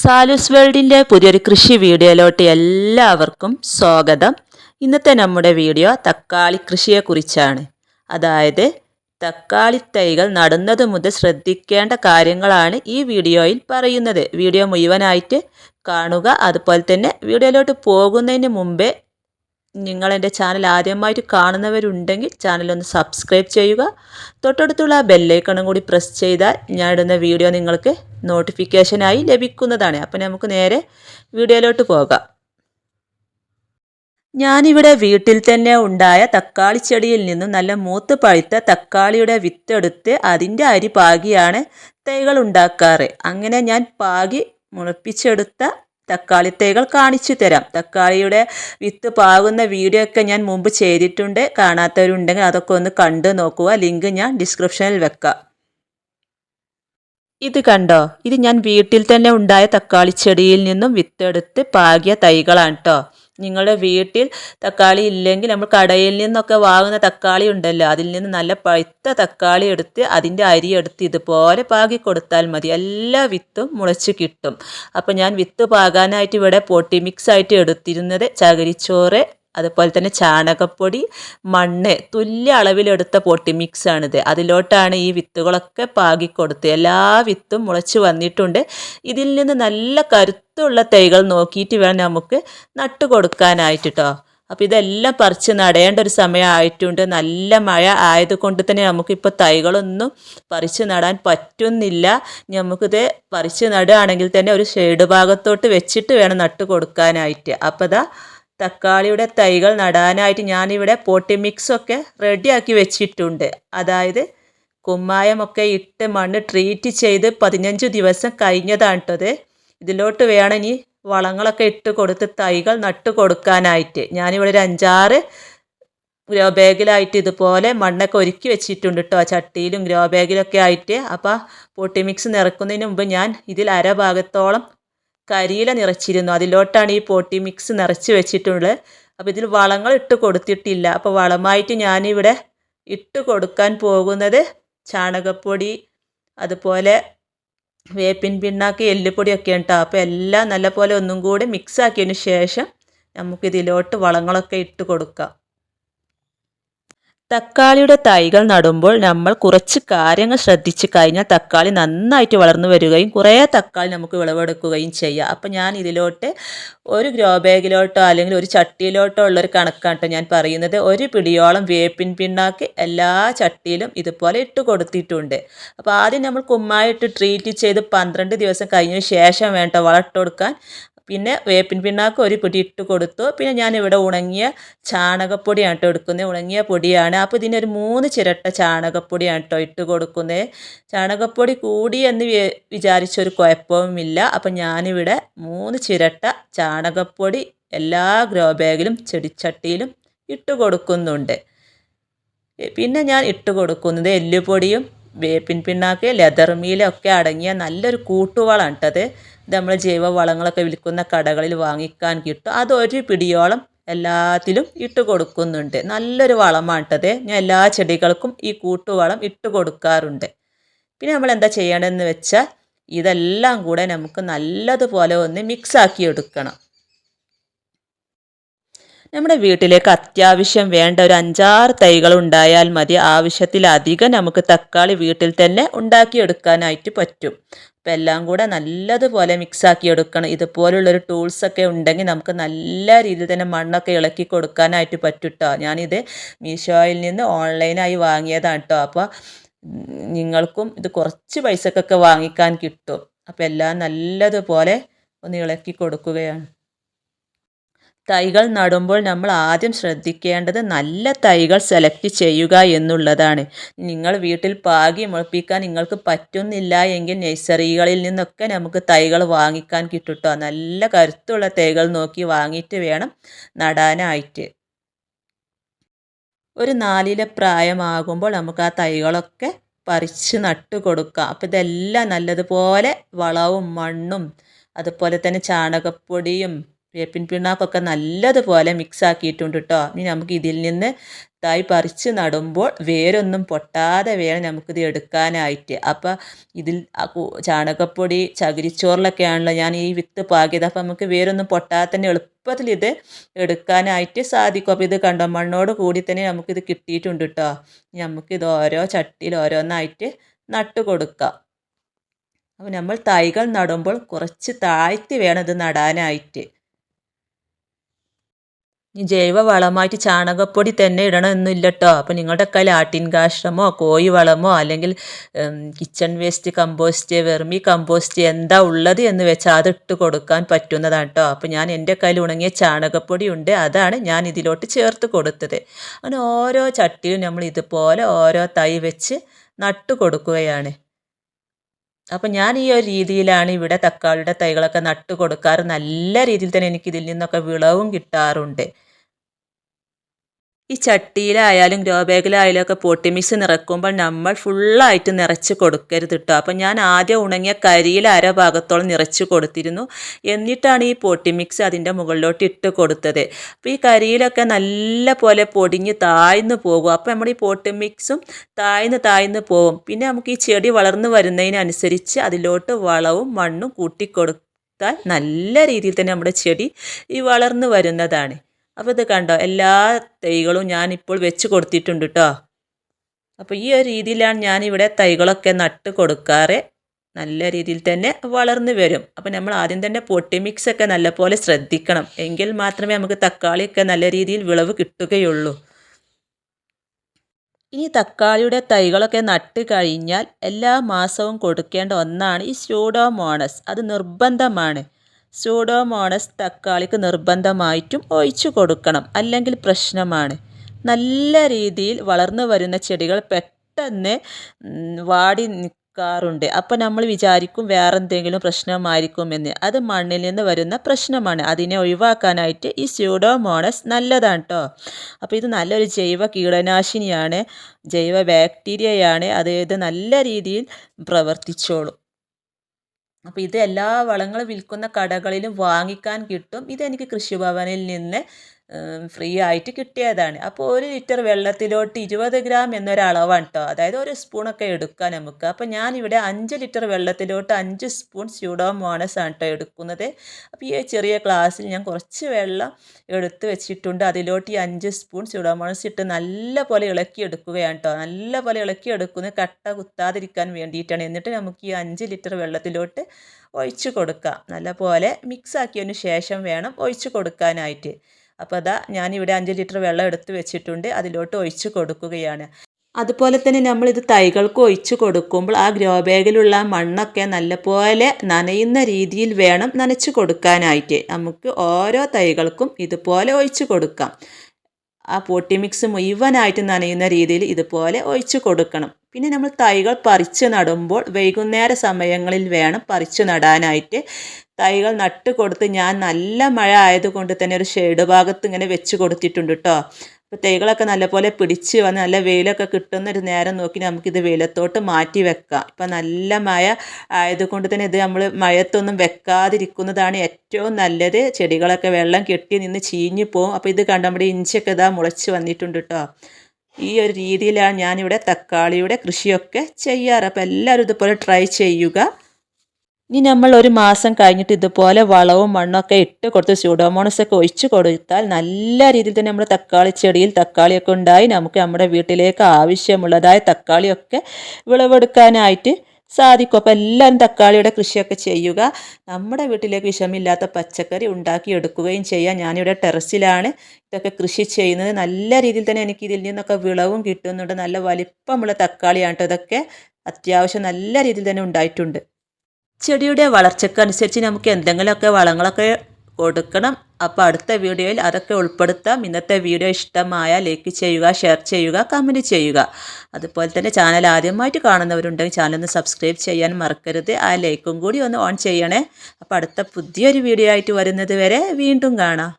സാലൂസ് വേൾഡിന്റെ പുതിയൊരു കൃഷി വീഡിയോയിലോട്ട് എല്ലാവർക്കും സ്വാഗതം. ഇന്നത്തെ നമ്മുടെ വീഡിയോ തക്കാളി കൃഷിയെക്കുറിച്ചാണ്. അതായത് തക്കാളി തൈകൾ നടുന്നത് മുതൽ ശ്രദ്ധിക്കേണ്ട കാര്യങ്ങളാണ് ഈ വീഡിയോയിൽ പറയുന്നത്. വീഡിയോ മുഴുവനായിട്ട് കാണുക. അതുപോലെ തന്നെ വീഡിയോയിലോട്ട് പോകുന്നതിന് മുമ്പേ നിങ്ങൾ എന്റെ ചാനൽ ആദ്യമായിട്ട് കാണുന്നവരുണ്ടെങ്കിൽ ചാനലൊന്ന് സബ്സ്ക്രൈബ് ചെയ്യുക. തൊട്ടടുത്തുള്ള ബെല്ലൈക്കണും കൂടി പ്രസ് ചെയ്താൽ ഞാൻ ഇടുന്ന വീഡിയോ നിങ്ങൾക്ക് നോട്ടിഫിക്കേഷനായി ലഭിക്കുന്നതാണ്. അപ്പോൾ നമുക്ക് നേരെ വീഡിയോയിലോട്ട് പോകാം. ഞാനിവിടെ വീട്ടിൽ തന്നെ ഉണ്ടായ തക്കാളി ചെടിയിൽ നിന്നും നല്ല മൂത്ത് പഴുത്ത തക്കാളിയുടെ വിത്തെടുത്ത് അതിന്റെ അരി പാകിയാണ് തൈകൾ ഉണ്ടാക്കാറ്. അങ്ങനെ ഞാൻ പാകി മുളപ്പിച്ചെടുത്ത തക്കാളി തൈകൾ കാണിച്ചു തരാം. തക്കാളിയുടെ വിത്ത് പാകുന്ന വീഡിയോ ഒക്കെ ഞാൻ മുമ്പ് ചെയ്തിട്ടുണ്ട്. കാണാത്തവരുണ്ടെങ്കിൽ അതൊക്കെ ഒന്ന് കണ്ടു നോക്കുക. ലിങ്ക് ഞാൻ ഡിസ്ക്രിപ്ഷനിൽ വെക്കാം. ഇത് കണ്ടോ? ഇത് ഞാൻ വീട്ടിൽ തന്നെ ഉണ്ടായ തക്കാളി ചെടിയിൽ നിന്നും വിത്തെടുത്ത് പാകിയ തൈകളാണ് കേട്ടോ നിങ്ങളുടെ വീട്ടിൽ തക്കാളി ഇല്ലെങ്കിൽ നമ്മൾ കടയിൽ നിന്നൊക്കെ വാങ്ങുന്ന തക്കാളി ഉണ്ടല്ലോ അതിൽ നിന്ന് നല്ല പഴുത്ത തക്കാളി എടുത്ത് അതിന്റെ അരി എടുത്ത് ഇതുപോലെ പാകി കൊടുത്താൽ മതി. എല്ലാ വിത്തും മുളച്ച് കിട്ടും. അപ്പോൾ ഞാൻ വിത്ത് പാകാനായിട്ട് ഇവിടെ പൊട്ടി മിക്സ് ആയിട്ട് എടുത്തിരുന്നത് ചകിരിച്ചോറ് അതുപോലെ തന്നെ ചാണകപ്പൊടി മണ്ണ് തുല്യ അളവിലെടുത്ത പൊട്ടി മിക്സാണിത്. അതിലോട്ടാണ് ഈ വിത്തുകളൊക്കെ പാകിക്കൊടുത്ത് എല്ലാ വിത്തും മുളച്ച് വന്നിട്ടുണ്ട്. ഇതിൽ നിന്ന് നല്ല കരുത്തുള്ള തൈകൾ നോക്കിയിട്ട് വേണം നമുക്ക് നട്ടു കൊടുക്കാനായിട്ട് കേട്ടോ അപ്പോൾ ഇതെല്ലാം പറിച്ച് നടേണ്ട ഒരു സമയമായിട്ടുണ്ട്. നല്ല മഴ ആയതുകൊണ്ട് തന്നെ നമുക്കിപ്പോൾ തൈകളൊന്നും പറിച്ച് നടാൻ പറ്റുന്നില്ല. നമുക്കിത് പറിച്ച് നടുകയാണെങ്കിൽ തന്നെ ഒരു ഷെയ്ഡ് ഭാഗത്തോട്ട് വെച്ചിട്ട് വേണം നട്ട് കൊടുക്കാനായിട്ട്. അപ്പോൾ ഇതാ തക്കാളിയുടെ തൈകൾ നടാനായിട്ട് ഞാനിവിടെ പോട്ടി മിക്സൊക്കെ റെഡിയാക്കി വെച്ചിട്ടുണ്ട്. അതായത് കുമ്മായമൊക്കെ ഇട്ട് മണ്ണ് ട്രീറ്റ് ചെയ്ത് പതിനഞ്ച് ദിവസം കഴിഞ്ഞതാണ് കേട്ടത് ഇതിലോട്ട് വേണം ഇനി വളങ്ങളൊക്കെ ഇട്ട് കൊടുത്ത് തൈകൾ നട്ട് കൊടുക്കാനായിട്ട്. ഞാനിവിടെ ഒരു അഞ്ചാറ് ഗ്രോ ബാഗിലായിട്ട് ഇതുപോലെ മണ്ണൊക്കെ ഒരുക്കി വെച്ചിട്ടുണ്ട് കേട്ടോ ചട്ടിയിലും ഗ്രോ ബാഗിലൊക്കെ ആയിട്ട്. അപ്പോൾ പൊട്ടി മിക്സ് നിറക്കുന്നതിന് മുമ്പ് ഞാൻ ഇതിൽ അര ഭാഗത്തോളം കരിയില നിറച്ചിരുന്നു. അതിലോട്ടാണ് ഈ പോട്ടി മിക്സ് നിറച്ച് വെച്ചിട്ടുള്ളത്. അപ്പോൾ ഇതിൽ വളങ്ങൾ ഇട്ട് കൊടുത്തിട്ടില്ല. അപ്പോൾ വളമായിട്ട് ഞാനിവിടെ ഇട്ട് കൊടുക്കാൻ പോകുന്നത് ചാണകപ്പൊടി അതുപോലെ വേപ്പിൻ പിണ്ണാക്ക് എല്ലുപൊടിയൊക്കെ ഉണ്ടാവും അപ്പോൾ എല്ലാം നല്ലപോലെ ഒന്നും കൂടി മിക്സ് ആക്കിയതിന് ശേഷം നമുക്കിതിലോട്ട് വളങ്ങളൊക്കെ ഇട്ട് കൊടുക്കാം. തക്കാളിയുടെ തൈകൾ നടുമ്പോൾ നമ്മൾ കുറച്ച് കാര്യങ്ങൾ ശ്രദ്ധിച്ചു കഴിഞ്ഞാൽ തക്കാളി നന്നായിട്ട് വളർന്നു വരികയും കുറേ തക്കാളി നമുക്ക് വിളവെടുക്കുകയും ചെയ്യാം. അപ്പം ഞാൻ ഇതിലോട്ട് ഒരു ഗ്രോ ബാഗിലോട്ടോ അല്ലെങ്കിൽ ഒരു ചട്ടിയിലോട്ടോ ഉള്ളൊരു കണക്കാട്ടോ ഞാൻ പറയുന്നത്. ഒരു പിടിയോളം വേപ്പിൻ പിണ്ണാക്ക് എല്ലാ ചട്ടിയിലും ഇതുപോലെ ഇട്ട് കൊടുത്തിട്ടുണ്ട്. അപ്പോൾ ആദ്യം നമ്മൾ കുമ്മായിട്ട് ട്രീറ്റ് ചെയ്ത് പന്ത്രണ്ട് ദിവസം കഴിഞ്ഞ ശേഷം വേണ്ട കൊടുക്കാൻ. പിന്നെ വേപ്പിൻ പിണ്ണാക്ക് ഒരു പിടി ഇട്ട് കൊടുത്തു. പിന്നെ ഞാനിവിടെ ഉണങ്ങിയ ചാണകപ്പൊടിയാണ് കേട്ടോ എടുക്കുന്നത് ഉണങ്ങിയ പൊടിയാണ്. അപ്പോൾ ഇതിനൊരു മൂന്ന് ചിരട്ട ചാണകപ്പൊടിയാണ് കേട്ടോ ഇട്ട് കൊടുക്കുന്നത് ചാണകപ്പൊടി കൂടി എന്ന് വിചാരിച്ചൊരു കുഴപ്പവുമില്ല അപ്പം ഞാനിവിടെ മൂന്ന് ചിരട്ട ചാണകപ്പൊടി എല്ലാ ഗ്രോ ബാഗിലും ചെടിച്ചട്ടിയിലും ഇട്ട് കൊടുക്കുന്നുണ്ട്. പിന്നെ ഞാൻ ഇട്ട് കൊടുക്കുന്നത് എല്ലുപൊടിയും വേപ്പിൻ പിണ്ണാക്ക് ലെതർ മീലൊക്കെ അടങ്ങിയ നല്ലൊരു കൂട്ടുവളാണ് കേട്ടത് നമ്മൾ ജൈവ വളങ്ങളൊക്കെ വിൽക്കുന്ന കടകളിൽ വാങ്ങിക്കാൻ കിട്ടും. അതൊരു പിടിയോളം എല്ലാത്തിലും ഇട്ട് കൊടുക്കുന്നുണ്ട്. നല്ലൊരു വളമാണ് കേട്ടത് ഞാൻ എല്ലാ ചെടികൾക്കും ഈ കൂട്ടുവളം ഇട്ട് കൊടുക്കാറുണ്ട്. പിന്നെ നമ്മൾ എന്താ ചെയ്യേണ്ടതെന്ന് വെച്ചാൽ ഇതെല്ലാം കൂടെ നമുക്ക് നല്ലതുപോലെ ഒന്ന് മിക്സാക്കി എടുക്കണം. നമ്മുടെ വീട്ടിലേക്ക് അത്യാവശ്യം വേണ്ട ഒരു അഞ്ചാറ് തൈകൾ ഉണ്ടായാൽ മതി. ആവശ്യത്തിലധികം നമുക്ക് തക്കാളി വീട്ടിൽ തന്നെ ഉണ്ടാക്കിയെടുക്കാനായിട്ട് പറ്റും. അപ്പം എല്ലാം കൂടെ നല്ലതുപോലെ മിക്സാക്കി എടുക്കണം ഇതുപോലുള്ളൊരു ടൂൾസൊക്കെ ഉണ്ടെങ്കിൽ നമുക്ക് നല്ല രീതിയിൽ തന്നെ മണ്ണൊക്കെ ഇളക്കി കൊടുക്കാനായിട്ട് പറ്റും കേട്ടോ ഞാനിത് മീഷോയിൽ നിന്ന് ഓൺലൈനായി വാങ്ങിയതാണ് കേട്ടോ അപ്പോൾ നിങ്ങൾക്കും ഇത് കുറച്ച് പൈസക്കൊക്കെ വാങ്ങിക്കാൻ കിട്ടും. അപ്പോൾ എല്ലാം നല്ലതുപോലെ ഒന്ന് ഇളക്കി കൊടുക്കുകയാണ്. തൈകൾ നടുമ്പോൾ നമ്മൾ ആദ്യം ശ്രദ്ധിക്കേണ്ടത് നല്ല തൈകൾ സെലക്ട് ചെയ്യുക എന്നുള്ളതാണ്. നിങ്ങൾ വീട്ടിൽ പാകി മുളപ്പിക്കാൻ നിങ്ങൾക്ക് പറ്റുന്നില്ല എങ്കിൽ നഴ്സറികളിൽ നിന്നൊക്കെ നമുക്ക് തൈകൾ വാങ്ങിക്കാൻ കിട്ടുട്ടോ. നല്ല കരുത്തുള്ള തൈകൾ നോക്കി വാങ്ങിയിട്ട് വേണം നടാനായിട്ട്. ഒരു നാലിലെ പ്രായമാകുമ്പോൾ നമുക്ക് ആ തൈകളൊക്കെ പറിച്ച് നട്ടു കൊടുക്കാം. അപ്പോൾ ഇതെല്ലാം നല്ലതുപോലെ വളവും മണ്ണും അതുപോലെ തന്നെ ചാണകപ്പൊടിയും വേപ്പിൻ പിണ്ണാക്കൊക്കെ നല്ലതുപോലെ മിക്സ് ആക്കിയിട്ടുണ്ട് കേട്ടോ ഇനി നമുക്ക് ഇതിൽ നിന്ന് തായ് പറിച്ച് നടുമ്പോൾ വേരൊന്നും പൊട്ടാതെ വേണം നമുക്കിത് എടുക്കാനായിട്ട്. അപ്പോൾ ഇതിൽ ചാണകപ്പൊടി ചകിരിച്ചോറിലൊക്കെ ആണല്ലോ ഞാൻ ഈ വിത്ത് പാകിയത്. അപ്പോൾ നമുക്ക് വേരൊന്നും പൊട്ടാതെ തന്നെ എളുപ്പത്തിൽ ഇത് എടുക്കാനായിട്ട് സാധിക്കും. അപ്പോൾ ഇത് കണ്ടോ മണ്ണോട് കൂടി തന്നെ നമുക്കിത് കിട്ടിയിട്ടുണ്ട് കേട്ടോ നമുക്കിത് ഓരോ ചട്ടിയിൽ ഓരോന്നായിട്ട് നട്ട് കൊടുക്കാം. അപ്പോൾ നമ്മൾ തൈകൾ നടുമ്പോൾ കുറച്ച് താഴ്ത്തി വേണം ഇത് നടാനായിട്ട്. ഈ ജൈവ വളമായിട്ട് ചാണകപ്പൊടി തന്നെ ഇടണമെന്നില്ല കേട്ടോ അപ്പോൾ നിങ്ങളുടെ കയ്യിൽ ആട്ടിൻ കാഷ്ടമോ കോഴി വളമോ അല്ലെങ്കിൽ kitchen waste compost vermicompost എന്താ ഉള്ളത് എന്ന് വെച്ചാൽ അത് ഇട്ട് കൊടുക്കാൻ പറ്റുന്നതാണ് കേട്ടോ അപ്പോൾ ഞാൻ എന്റെ കയ്യിൽ ഉണങ്ങിയ ചാണകപ്പൊടി ഉണ്ട് അതാണ് ഞാൻ ഇതിലോട്ട് ചേർത്ത് കൊടുത്തത്. അങ്ങനെ ഓരോ ചട്ടിയും നമ്മൾ ഇതുപോലെ ഓരോ തൈ വെച്ച് നട്ടു കൊടുക്കുകയാണ്. അപ്പം ഞാൻ ഈ ഒരു രീതിയിലാണ് ഇവിടെ തക്കാളിയുടെ തൈകളൊക്കെ നട്ട് കൊടുക്കാറ് നല്ല രീതിയിൽ തന്നെ എനിക്ക് ഇതിൽ നിന്നൊക്കെ വിളവും കിട്ടാറുണ്ട്. ഈ ചട്ടിയിലായാലും ഗ്രോ ബാഗിലായാലും ഒക്കെ പൊട്ടി മിക്സ് നിറക്കുമ്പോൾ നമ്മൾ ഫുള്ളായിട്ട് നിറച്ച് കൊടുക്കരുത് കേട്ടോ അപ്പം ഞാൻ ആദ്യം ഉണങ്ങിയ കരിയിൽ അര ഭാഗത്തോളം നിറച്ച് കൊടുത്തിരുന്നു. എന്നിട്ടാണ് ഈ പൊട്ടി മിക്സ് അതിന്റെ മുകളിലോട്ട് ഇട്ട് കൊടുത്തത്. അപ്പോൾ ഈ കരിയിലൊക്കെ നല്ല പോലെ പൊടിഞ്ഞ് താഴ്ന്നു പോകും. അപ്പോൾ നമ്മൾ ഈ പൊട്ടി മിക്സും താഴ്ന്ന് താഴ്ന്ന് പോകും. പിന്നെ നമുക്ക് ഈ ചെടി വളർന്നു വരുന്നതിനനുസരിച്ച് അതിലോട്ട് വളവും മണ്ണും കൂട്ടിക്കൊടുത്താൽ നല്ല രീതിയിൽ തന്നെ നമ്മുടെ ചെടി ഈ വളർന്നു വരുന്നതാണ്. അപ്പോൾ ഇത് കണ്ടോ? എല്ലാ തൈകളും ഞാനിപ്പോൾ വെച്ച് കൊടുത്തിട്ടുണ്ട് കേട്ടോ അപ്പോൾ ഈ ഒരു രീതിയിലാണ് ഞാനിവിടെ തൈകളൊക്കെ നട്ട് കൊടുക്കാറ്. നല്ല രീതിയിൽ തന്നെ വളർന്നു വരും. അപ്പോൾ നമ്മൾ ആദ്യം തന്നെ പൊട്ടി മിക്സ് ഒക്കെ നല്ലപോലെ ശ്രദ്ധിക്കണം. എങ്കിൽ മാത്രമേ നമുക്ക് തക്കാളിയൊക്കെ നല്ല രീതിയിൽ വിളവ് കിട്ടുകയുള്ളൂ. ഇനി തക്കാളിയുടെ തൈകളൊക്കെ നട്ട് കഴിഞ്ഞാൽ എല്ലാ മാസവും കൊടുക്കേണ്ട ഒന്നാണ് ഈ സ്യൂഡോമോണസ് അത് നിർബന്ധമാണ്. സൂഡോമോണസ് തക്കാളിക്ക് നിർബന്ധമായിട്ടും ഒഴിച്ചു കൊടുക്കണം. അല്ലെങ്കിൽ പ്രശ്നമാണ്. നല്ല രീതിയിൽ വളർന്നു വരുന്ന ചെടികൾ പെട്ടെന്ന് വാടി നിൽക്കാറുണ്ട് അപ്പോൾ നമ്മൾ വിചാരിക്കും വേറെ എന്തെങ്കിലും പ്രശ്നമായിരിക്കുമെന്ന്. അത് മണ്ണിൽ നിന്ന് വരുന്ന പ്രശ്നമാണ്. അതിനെ ഒഴിവാക്കാനായിട്ട് ഈ സ്യൂഡോമോണസ് നല്ലതാണ് കേട്ടോ അപ്പോൾ ഇത് നല്ലൊരു ജൈവ കീടനാശിനിയാണ്. ജൈവ ബാക്ടീരിയയാണ്. അതായത് നല്ല രീതിയിൽ പ്രവർത്തിച്ചോളും. അപ്പോൾ ഇത് എല്ലാ വളങ്ങളും വിൽക്കുന്ന കടകളിലും വാങ്ങിക്കാൻ കിട്ടും. ഇതെനിക്ക് കൃഷിഭവനിൽ നിന്ന് ഫ്രീ ആയിട്ട് കിട്ടിയതാണ്. അപ്പോൾ ഒരു ലിറ്റർ വെള്ളത്തിലോട്ട് ഇരുപത് ഗ്രാം എന്നൊരളവാണ് കേട്ടോ അതായത് ഒരു സ്പൂണൊക്കെ എടുക്കാം നമുക്ക്. അപ്പോൾ ഞാനിവിടെ അഞ്ച് ലിറ്റർ വെള്ളത്തിലോട്ട് അഞ്ച് സ്പൂൺ സ്യൂഡോമോണസ് ആണ് കേട്ടോ എടുക്കുന്നത്. അപ്പോൾ ഈ ചെറിയ ഗ്ലാസ്സിൽ ഞാൻ കുറച്ച് വെള്ളം എടുത്ത് വെച്ചിട്ടുണ്ട്. അതിലോട്ട് ഈ അഞ്ച് സ്പൂൺ സ്യൂഡോമോണസ് ഇട്ട് നല്ല പോലെ ഇളക്കി എടുക്കുകയാണ് കേട്ടോ നല്ല പോലെ ഇളക്കി എടുക്കുന്നത് കട്ട കുത്താതിരിക്കാൻ വേണ്ടിയിട്ടാണ്. എന്നിട്ട് നമുക്ക് ഈ അഞ്ച് ലിറ്റർ വെള്ളത്തിലോട്ട് ഒഴിച്ച് കൊടുക്കാം. നല്ല പോലെ മിക്സ് ആക്കിയതിന് ശേഷം വേണം ഒഴിച്ച് കൊടുക്കാനായിട്ട്. അപ്പോൾ അതാ ഞാനിവിടെ അഞ്ച് ലിറ്റർ വെള്ളം എടുത്ത് വെച്ചിട്ടുണ്ട് അതിലോട്ട് ഒഴിച്ച് കൊടുക്കുകയാണ്. അതുപോലെ തന്നെ നമ്മളിത് തൈകൾക്ക് ഒഴിച്ചു കൊടുക്കുമ്പോൾ ആ ഗ്രോ ബാഗിലുള്ള മണ്ണൊക്കെ നല്ലപോലെ നനയുന്ന രീതിയിൽ വേണം നനച്ച് കൊടുക്കാനായിട്ട്. നമുക്ക് ഓരോ തൈകൾക്കും ഇതുപോലെ ഒഴിച്ചു കൊടുക്കാം. ആ പൊട്ടി മിക്സ് മുഴുവനായിട്ട് നനയുന്ന രീതിയിൽ ഇതുപോലെ ഒഴിച്ചു കൊടുക്കണം. പിന്നെ നമ്മൾ തൈകൾ പറിച്ച് നടുമ്പോൾ വൈകുന്നേര സമയങ്ങളിൽ വേണം പറിച്ചു നടാനായിട്ട്. തൈകൾ നട്ട് കൊടുത്ത് ഞാൻ നല്ല മഴ ആയതുകൊണ്ട് തന്നെ ഒരു ഷെയ്ഡ് ഭാഗത്ത് ഇങ്ങനെ വെച്ച് കൊടുത്തിട്ടുണ്ട് കേട്ടോ അപ്പോൾ തൈകളൊക്കെ നല്ലപോലെ പിടിച്ച് വന്ന് നല്ല വെയിലൊക്കെ കിട്ടുന്ന ഒരു നേരം നോക്കി നമുക്കിത് വെയിലത്തോട്ട് മാറ്റി വെക്കാം. ഇപ്പം നല്ല മഴ ആയതുകൊണ്ട് തന്നെ ഇത് നമ്മൾ മഴത്തൊന്നും വെക്കാതിരിക്കുന്നതാണ് ഏറ്റവും നല്ലത്. ചെടികളൊക്കെ വെള്ളം കെട്ടി നിന്ന് ചീഞ്ഞു പോകും അപ്പോൾ ഇത് കണ്ട നമ്മുടെ ഇഞ്ചിയൊക്കെ ഇതാ മുളച്ച് വന്നിട്ടുണ്ട് കേട്ടോ. ഈ ഒരു രീതിയിലാണ് ഞാനിവിടെ തക്കാളിയുടെ കൃഷിയൊക്കെ ചെയ്യാറ്. അപ്പോൾ എല്ലാവരും ഇതുപോലെ ട്രൈ ചെയ്യുക. ഇനി നമ്മൾ ഒരു മാസം കഴിഞ്ഞിട്ട് ഇതുപോലെ വളവും മണ്ണൊക്കെ ഇട്ട് കൊടുത്ത് സ്യൂഡോമോണസ് ഒക്കെ ഒഴിച്ചു കൊടുത്താൽ നല്ല രീതിയിൽ തന്നെ നമ്മുടെ തക്കാളി ചെടിയിൽ തക്കാളിയൊക്കെ ഉണ്ടായി നമുക്ക് നമ്മുടെ വീട്ടിലേക്ക് ആവശ്യമുള്ളതായ തക്കാളിയൊക്കെ വിളവെടുക്കാനായിട്ട് സാധിക്കും. അപ്പോൾ എല്ലാവരും തക്കാളിയുടെ കൃഷിയൊക്കെ ചെയ്യുക. നമ്മുടെ വീട്ടിലേക്ക് വിഷമില്ലാത്ത പച്ചക്കറി ഉണ്ടാക്കിയെടുക്കുകയും ചെയ്യാം. ഞാനിവിടെ ടെറസിലാണ് ഇതൊക്കെ കൃഷി ചെയ്യുന്നത്. നല്ല രീതിയിൽ തന്നെ എനിക്ക് ഇതിൽ നിന്നൊക്കെ വിളവും കിട്ടുന്നുണ്ട്. നല്ല വലിപ്പമുള്ള തക്കാളിയാണ് കേട്ടോ ഇതൊക്കെ. അത്യാവശ്യം നല്ല രീതിയിൽ തന്നെ ഉണ്ടായിട്ടുണ്ട്. ചെടിയുടെ വളർച്ചയ്ക്കനുസരിച്ച് നമുക്ക് എന്തെങ്കിലുമൊക്കെ വളങ്ങളൊക്കെ കൊടുക്കണം. അപ്പോൾ അടുത്ത വീഡിയോയിൽ അതൊക്കെ ഉൾപ്പെടുത്താം. ഇന്നത്തെ വീഡിയോ ഇഷ്ടമായ ലൈക്ക് ചെയ്യുക ഷെയർ ചെയ്യുക കമന്റ് ചെയ്യുക. അതുപോലെ തന്നെ ചാനൽ ആദ്യമായിട്ട് കാണുന്നവരുണ്ടെങ്കിൽ ചാനൽ ഒന്ന് സബ്സ്ക്രൈബ് ചെയ്യാൻ മറക്കരുത്. ആ ലൈക്കും കൂടി ഒന്ന് ഓൺ ചെയ്യണേ. അപ്പോൾ അടുത്ത പുതിയൊരു വീഡിയോ ആയിട്ട് വരുന്നത് വരെ വീണ്ടും കാണാം.